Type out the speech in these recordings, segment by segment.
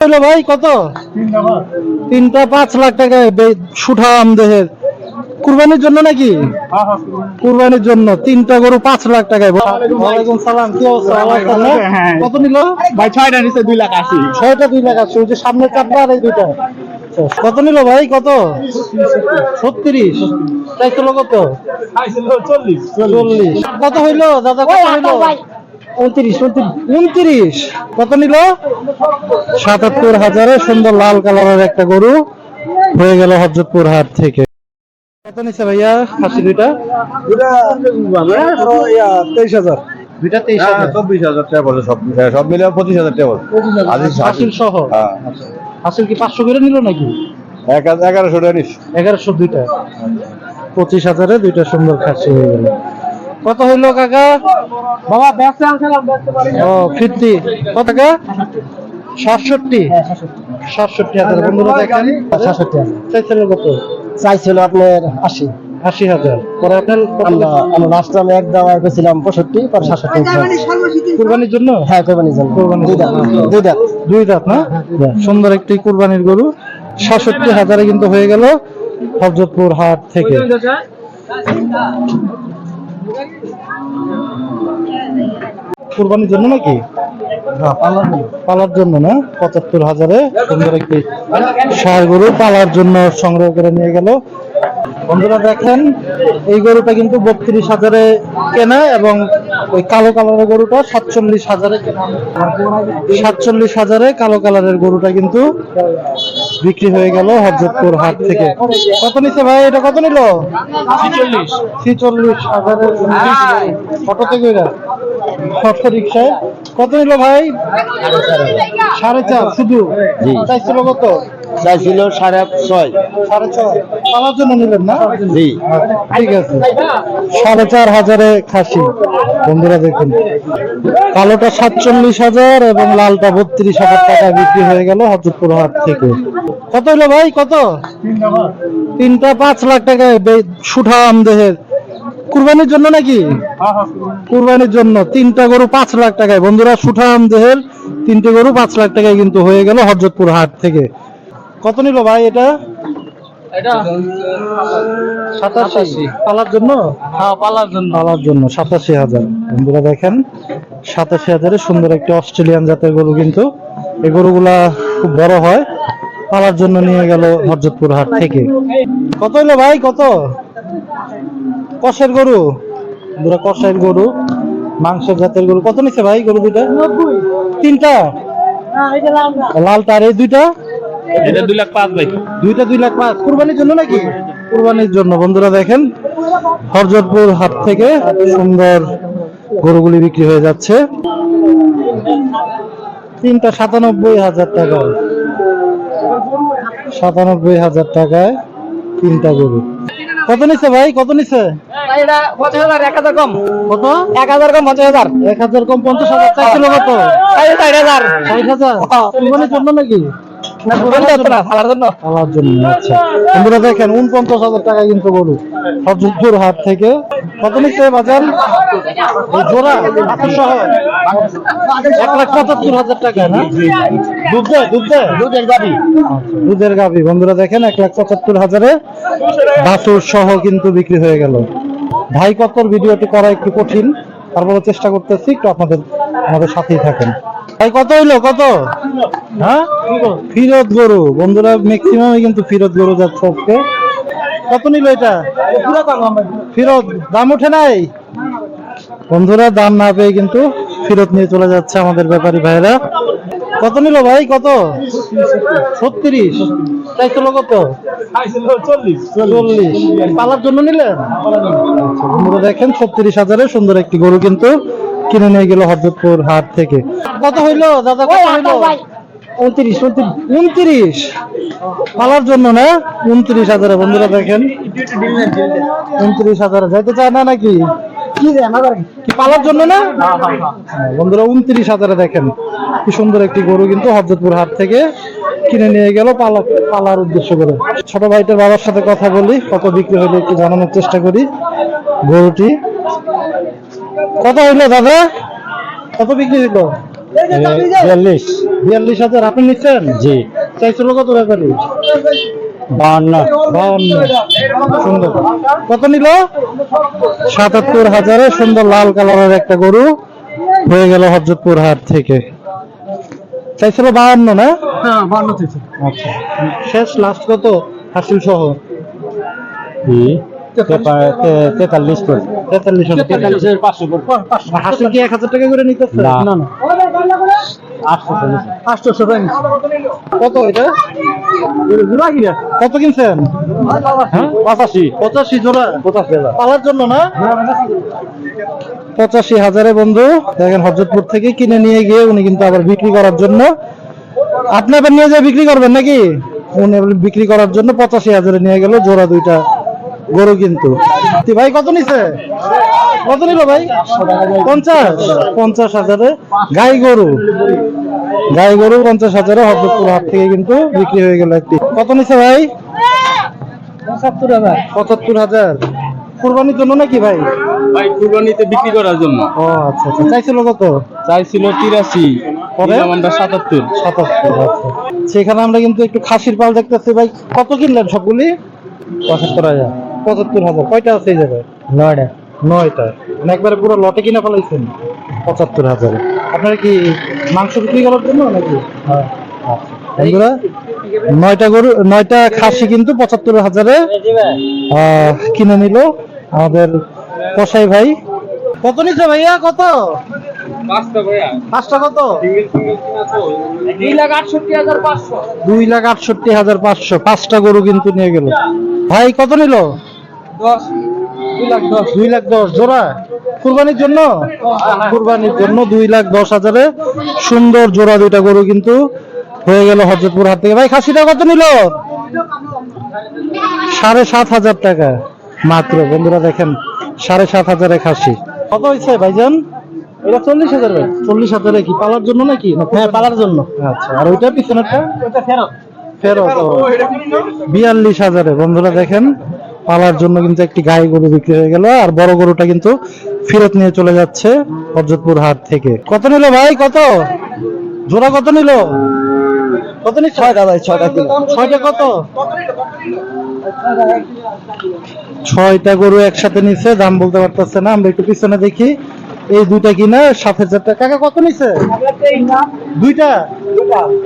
হলো ভাই কত? তিনটা পাঁচ লাখ টাকা সুঠাম দেহের। কুরবানির জন্য নাকি? কুরবানির জন্য। তিনটা গরু পাঁচ লাখ টাকায়। ওয়ালাইকুম সালাম কি অবস্থা? ভালো আছেন না? হ্যাঁ। কত নিল? ভাই ছয়টা নিচে দুই লাখ আশি। ছয়টা দুই লাখ আছে ওই যে সামনে চারটা আর এই দুইটা। কত নিল ভাই কত? ছত্রিশ। চাইছিল কত? চল্লিশ। চল্লিশ। কত হইল? দাদা কত হইল? উনত্রিশ উনত্রিশ কত নিল? সাতাত্তর হাজারে সুন্দর লাল কালারের একটা গরু হয়ে গেল হজরতপুর হাট থেকে। কত নিছে ভাইয়া? খাসি দুইটা? তেইশ হাজার। দুইটা তেইশ হাজার। চব্বিশ হাজার টাকা বলে সব হ্যাঁ, সব মিলে পঁচিশ হাজার টাকা বলে। হাসিল সহ? হ্যাঁ হাসিল কি পাঁচশো করে নিল নাকি? এগারোশো টাকা নিস। এগারোশো দুইটা। পঁচিশ হাজারে দুইটা সুন্দর খাসি হয়ে গেল। কত হইল কাকা? বাবা আনছিলাম পারি ও ফিফটি। কত টাকা সাতষট্টি। সাতষট্টি। হাজার। বন্ধুরা দেখেন। সাতষট্টি হাজার। চাইছিল কত? চাইছিল আপনার আশি। আশি হাজার। পরে আপনার আমরা আমরা লাস্ট এক দাম করেছিলাম পঁয়ষট্টি পরে সাতষট্টি কুরবানির জন্য? হ্যাঁ কোরবানির জন্য। কোরবানির দুই জন্য। দুই দাম দুই দাঁত না? সুন্দর একটি কুরবানির গরু। সাতষট্টি হাজারে কিন্তু হয়ে গেল হজরতপুর হাট থেকে। কুরবানির জন্য নাকি? পালার জন্য না? পঁচাত্তর হাজারে সুন্দর একটি সার গরু পালার জন্য সংগ্রহ করে নিয়ে গেল। বন্ধুরা দেখেন এই গরুটা কিন্তু বত্রিশ হাজারে কেনা এবং ওই কালো কালারের গরুটা সাতচল্লিশ হাজারে কেনা। সাতচল্লিশ হাজারে কালো কালারের গরুটা কিন্তু বিক্রি হয়ে গেল হজরতপুর হাট থেকে। কত নিচ্ছে ভাই? এটা কত নিল? ছিচল্লিশ। ছিচল্লিশ হাজারের অটো থেকে অটো রিক্সায় কত নিল ভাই? সাড়ে চার। শুধু? চাইছিল কত? চাইছিল সাড়ে ছয়। সাড়ে ছয়। পালার জন্য নিলেন না? জি। ঠিক আছে। সাড়ে চার হাজারে খাসি। বন্ধুরা দেখুন। কালোটা সাতচল্লিশ হাজার এবং লালটা বত্রিশ হাজার টাকা বিক্রি হয়ে গেল হজরতপুর হাট থেকে। কত হলো ভাই? কত? তিনটা পাঁচ লাখ টাকায় বে- সুঠাম দেহের কুরবানির জন্য নাকি? কুরবানির জন্য। তিনটা গরু পাঁচ লাখ টাকায়। বন্ধুরা সুঠাম দেহের তিনটে গরু পাঁচ লাখ টাকায় কিন্তু হয়ে গেল হজরতপুর হাট থেকে। কত নিল ভাই এটা? সাতাশি। পালার জন্য? হ্যাঁ পালার জন্য। পালার জন্য সাতাশি হাজার। বন্ধুরা দেখেন সাতাশি হাজারে সুন্দর একটি অস্ট্রেলিয়ান জাতের গরু কিন্তু। এই গরুগুলা খুব বড় হয়। পালার জন্য নিয়ে গেল হরজতপুর হাট থেকে। কত হলো ভাই কত? কষের গরু? বন্ধুরা কষের গরু মাংসের জাতের গরু। কত নিচ্ছে ভাই গরু দুইটা? তিনটা? লালটা আর এই দুইটা? এটা দুই লাখ পাঁচ ভাই। দুইটা দুই লাখ পাঁচ। কুরবানির জন্য নাকি? কুরবানির জন্য। বন্ধুরা দেখেন হরজতপুর হাট থেকে সুন্দর গরুগুলি বিক্রি হয়ে যাচ্ছে। তিনটা সাতানব্বই হাজার টাকা সাতানব্বই হাজার টাকায় তিনটা গরু। কত নিছে ভাই? কত নিছে এটা পঞ্চাশ হাজার এক হাজার কম। কত? এক হাজার কম পঞ্চাশ হাজার। এক হাজার কম পঞ্চাশ হাজার। চাইছিল কত ষাট হাজার। ষাট হাজার? কুরবানির জন্য নাকি? পালার জন্য। আচ্ছা। বন্ধুরা দেখেন উনপঞ্চাশ হাজার টাকা কিন্তু গরু। হরজতপুর হাট থেকে। কত নিচ্ছে বাজার জোড়া সহ এক লাখ পঁচাত্তর হাজার টাকা না? দুধ দেয় দুধ দেয়? দুধের গাড়ি দুধের গাভি। বন্ধুরা দেখেন এক লাখ পঁচাত্তর হাজারে বাছুর সহ কিন্তু বিক্রি হয়ে গেল। ভাই কতর ভিডিওটি করা একটু কঠিন তারপরে চেষ্টা করতেছি একটু আপনাদের আমাদের সাথেই থাকেন। ভাই কত হইল? কত? হ্যাঁ? ফিরত গরু। বন্ধুরা ম্যাক্সিমাম কিন্তু ফিরত গরু যাচ্ছে আজকে কত নিল এটা? ফিরত? দাম ওঠে নাই? বন্ধুরা, দাম না পেয়ে কিন্তু ফিরত নিয়ে চলে যাচ্ছে আমাদের ব্যাপারী ভাইরা কত নিল ভাই? কত? ছত্রিশ। চাইছিল কত? চল্লিশ। পালার জন্য নিলেন? দেখেন, ছত্রিশ হাজারে সুন্দর একটি গরু কিন্তু কিনে নিয়ে গেল হরদপুর হাট থেকে। কত হইল? দাদা কত হইল? উনত্রিশ উনত্রিশ পালার জন্য না? উনত্রিশ হাজারে। বন্ধুরা দেখেন। উনত্রিশ হাজারে। যাইতে চায় না নাকি? কি পালার জন্য না? হ্যাঁ, বন্ধুরা উনত্রিশ হাজারে দেখেন। কি সুন্দর একটি গরু কিন্তু হরজতপুর হাট থেকে কিনে নিয়ে গেল পালা পালার উদ্দেশ্য করে। ছোট ভাইটার বাবার সাথে কথা বলি কত বিক্রি হলো একটু জানানোর চেষ্টা করি গরুটি। কত হইল দাদা? কত বিক্রি হইল? বিয়াল্লিশ। বিয়াল্লিশ হাজার আপনি নিচ্ছেন? জি। চাইছিল কত ব্যাপারে বাহান্ন বাউন্ন সুন্দর। কত নিল? সাতাত্তর হাজারে সুন্দর লাল কালারের একটা গরু হয়ে গেল হজরতপুর হাট থেকে। চাইছিল বাহান্ন না? হ্যাঁ বাহান্ন আচ্ছা। শেষ লাস্ট কত? হাসিল সহ। তেতাল্লিশ করে। তেতাল্লিশ পাঁচশো করে। কি এক হাজার টাকা করে নিতেছে? না। না আটশোশো কত এটা? কত কিনছেন? হ্যাঁ? পঁচাশি। পঁচাশি জোড়া। পঁচাশি পালার জন্য না? পঁচাশি হাজারে বন্ধু দেখেন হজরতপুর থেকে কিনে নিয়ে গিয়ে উনি কিন্তু আবার বিক্রি করার জন্য আপনি আবার নিয়ে যেয়ে বিক্রি করবেন নাকি? উনি বিক্রি করার জন্য পঁচাশি হাজারে নিয়ে গেল জোড়া দুইটা গরু কিন্তু। ভাই কত নিছে? কত নিল ভাই? পঞ্চাশ। পঞ্চাশ হাজারে গাই গরু। গাই গরু পঞ্চাশ হাজারে হজরতপুর হাট থেকে কিন্তু বিক্রি হয়ে গেল একটি। কত নিছে ভাই? পঁচাত্তর হাজার। পঁচাত্তর হাজার কুরবানির জন্য নাকি ভাই? ভাই কুরবানিতে বিক্রি করার জন্য। ও আচ্ছা আচ্ছা। চাইছিল কত? চাইছিল তিরাশি। পরে? আমরা সাতাত্তর। সাতাত্তর আচ্ছা। সেখানে আমরা কিন্তু একটু খাসির পাল দেখতেছি ভাই। কত কিনলেন সবগুলি? পঁচাত্তর হাজার। পঁচাত্তর হাজার। কয়টা আছে এই জায়গায়? নয়টা। নয়টা। মানে একবারে পুরো লটে কিনে ফেলাইছেন? পঁচাত্তর হাজারে। আপনারা কি মাংস বিক্রি করার জন্য নাকি? হ্যাঁ। আচ্ছা বন্ধুরা নয়টা গরু নয়টা খাসি কিন্তু পঁচাত্তর হাজারে কিনে নিল আমাদের কসাই ভাই। কত নিচ্ছে ভাইয়া? কত? পাঁচটা কত? দুই লাখ আটষট্টি হাজার পাঁচশো। দুই লাখ আটষট্টি হাজার পাঁচশো। পাঁচটা গরু কিন্তু নিয়ে গেল। ভাই কত নিল? দশ দুই লাখ দশ। জোড়া। কুরবানির জন্য? কুরবানির জন্য দুই লাখ দশ হাজারে। সুন্দর জোড়া দুইটা গরু কিন্তু হয়ে গেল হজরতপুর হাট থেকে। ভাই খাসিটা কত নিল? সাড়ে সাত হাজার টাকা। মাত্র বন্ধুরা দেখেন সাড়ে সাত হাজারে খাসি। কত হয়েছে ভাইজান? এটা চল্লিশ হাজার ভাই। চল্লিশ হাজারে কি পালার জন্য নাকি? হ্যাঁ পালার জন্য। আচ্ছা আর ওইটা পিছনেরটা? ফেরত। ফেরত। বিয়াল্লিশ হাজারে বন্ধুরা দেখেন। পালার জন্য কিন্তু একটি গাই গরু বিক্রি হয়ে গেল আর বড় গরুটা কিন্তু ফেরত নিয়ে চলে যাচ্ছে হরজতপুর হাট থেকে। কত নিল ভাই? কত? জোড়া কত নিল? কত নিল ছয়টা ভাই ছয়টা ছয়টা কত? ছয়টা গরু একসাথে নিছে দাম বলতে পারতেছে না আমরা একটু পিছনে দেখি। এই দুইটা কিনা সাত হাজার টাকা। কাকা কত নিছে? দুইটা।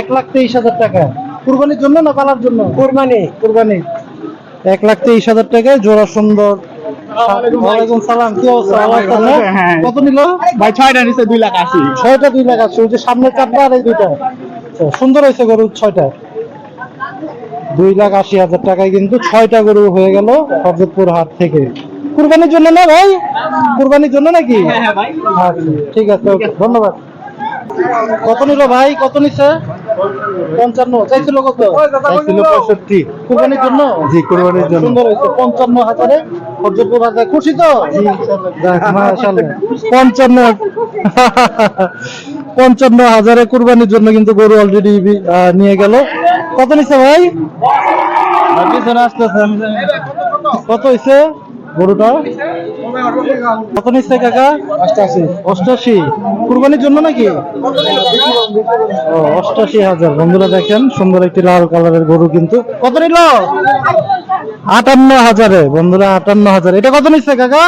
এক লাখ তেইশ হাজার টাকা। কুরবানির জন্য না পালার জন্য? কোরবানি। কুরবানি। এক লাখ তেইশ হাজার টাকায় জোড়া সুন্দর ওয়ালাইকুম সালাম কি অবস্থা? ভালো আছেন না? হ্যাঁ। কত নিল? ভাই ছয়টা নিচে দুই লাখ আশি। ছয়টা দুই লাখ আছে ওই যে সামনে চারটা আর এই দুইটা। সুন্দর হয়েছে গরু ছয়টা। দুই লাখ আশি হাজার টাকায় কিন্তু ছয়টা গরু হয়ে গেল হাট থেকে। কুরবানির জন্য না ভাই? কুরবানির জন্য নাকি? আচ্ছা ঠিক আছে ধন্যবাদ। কত নিল ভাই? কত নিছে? পঞ্চান্ন চাইছিল কত? চাইছিল পঁয়ষট্টি। কুরবানির জন্য? জি কুরবানির জন্য। সুন্দর হয়েছে পঞ্চান্ন হাজারে। হরজতপুর হাজার খুশি তো? মাশাআল্লাহ। পঞ্চান্ন। পঞ্চান্ন হাজারে কুরবানির জন্য কিন্তু গরু অলরেডি নিয়ে গেল। কত নিচ্ছে ভাই? পিছনে আসতেছে কত হয়েছে গরুটা? কত নিচ্ছে কাকা? অষ্টাশি। অষ্টাশি। কুরবানির জন্য নাকি? ও অষ্টাশি হাজার। বন্ধুরা দেখেন সুন্দর একটি লাল কালারের গরু কিন্তু। কত নিল? আটান্ন হাজারে। বন্ধুরা আটান্ন হাজার। এটা কত নিচ্ছে কাকা?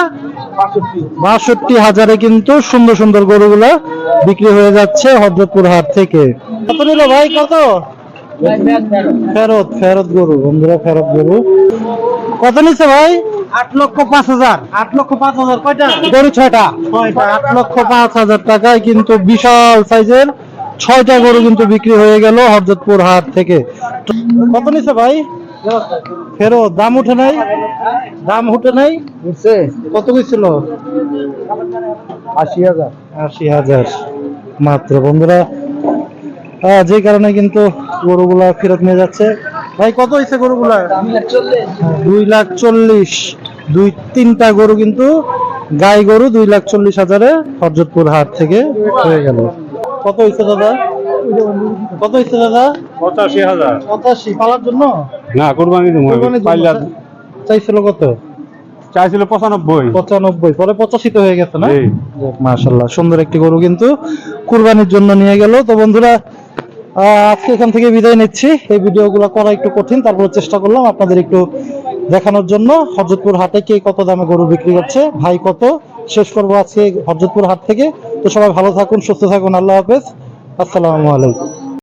বাষট্টি। হাজারে কিন্তু সুন্দর সুন্দর গরুগুলা বিক্রি হয়ে যাচ্ছে হজরতপুর হাট থেকে। কত নিল ভাই? কত? ফেরত ফেরত গরু। বন্ধুরা ফেরত গরু। কত নিচ্ছে ভাই? আট লক্ষ পাঁচ হাজার। আট লক্ষ পাঁচ হাজার কয়টা? গরু ছয়টা। ছয়টা আট লক্ষ পাঁচ হাজার টাকায় কিন্তু বিশাল সাইজের ছয়টা গরু কিন্তু বিক্রি হয়ে গেল হরজতপুর হাট থেকে। কত নিছে ভাই? ফেরত দাম উঠে নাই? দাম উঠে নাই? কত গেছিল আশি হাজার। আশি হাজার। মাত্র বন্ধুরা যে কারণে কিন্তু গরুগুলা ফেরত নিয়ে যাচ্ছে। ভাই কত হয়েছে গরুগুলা? দুই লাখ চল্লিশ। দুই তিনটা গরু কিন্তু গাই গরু দুই লাখ চল্লিশ হাজারে হরজতপুর হাট থেকে হয়ে গেল। কত হয়েছে দাদা? কত হয়েছে দাদা? পঁচাশি হাজার। পঁচাশি পালার জন্য? না কুরবানি চাইছিল কত? চাইছিল পঁচানব্বই। পঁচানব্বই পরে পঁচাশিতে হয়ে গেছে না? জি। সুন্দর একটি গরু কিন্তু কুরবানির জন্য নিয়ে গেল। তো বন্ধুরা আজকে এখান থেকে বিদায় নিচ্ছি। এই ভিডিওগুলো করা একটু কঠিন, তারপর চেষ্টা করলাম আপনাদের একটু দেখানোর জন্য। হরজতপুর হাটে কে কত দামে গরু বিক্রি করছে, ভাই কত, শেষ করব আজকে হরজতপুর হাট থেকে। তো সবাই ভালো থাকুন, সুস্থ থাকুন, আল্লাহ হাফেজ। আসসালামু আলাইকুম।